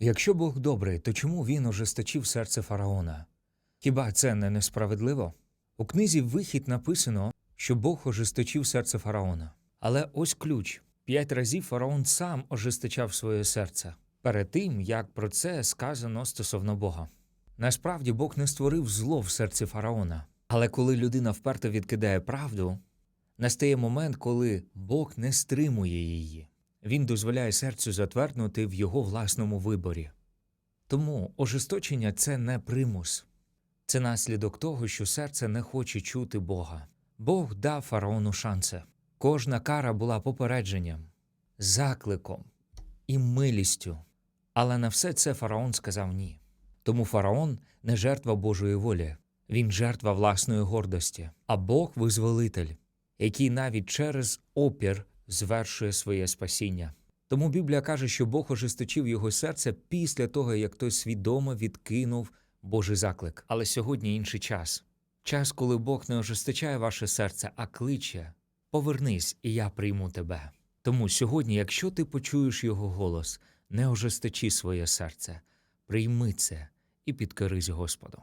Якщо Бог добрий, то чому він ожесточив серце фараона? Хіба це не несправедливо? У книзі Вихід написано, що Бог ожесточив серце фараона. Але ось ключ: п'ять разів фараон сам ожесточав своє серце перед тим, як про це сказано стосовно Бога. Насправді Бог не створив зло в серці фараона. Але коли людина вперто відкидає правду, настає момент, коли Бог не стримує її. Він дозволяє серцю затверднути в його власному виборі. Тому ожесточення це не примус, це наслідок того, що серце не хоче чути Бога. Бог дав фараону шанси. Кожна кара була попередженням, закликом і милістю. Але на все це фараон сказав ні. Тому фараон не жертва Божої волі, він жертва власної гордості, а Бог визволитель, який навіть через опір звершує своє спасіння. Тому Біблія каже, що Бог ожесточив його серце після того, як той свідомо відкинув Божий заклик. Але сьогодні інший час. Час, коли Бог не ожесточає ваше серце, а кличе Повернись, і я прийму тебе. Тому сьогодні, якщо ти почуєш його голос, не ожесточи своє серце, прийми це і підкорись Господу.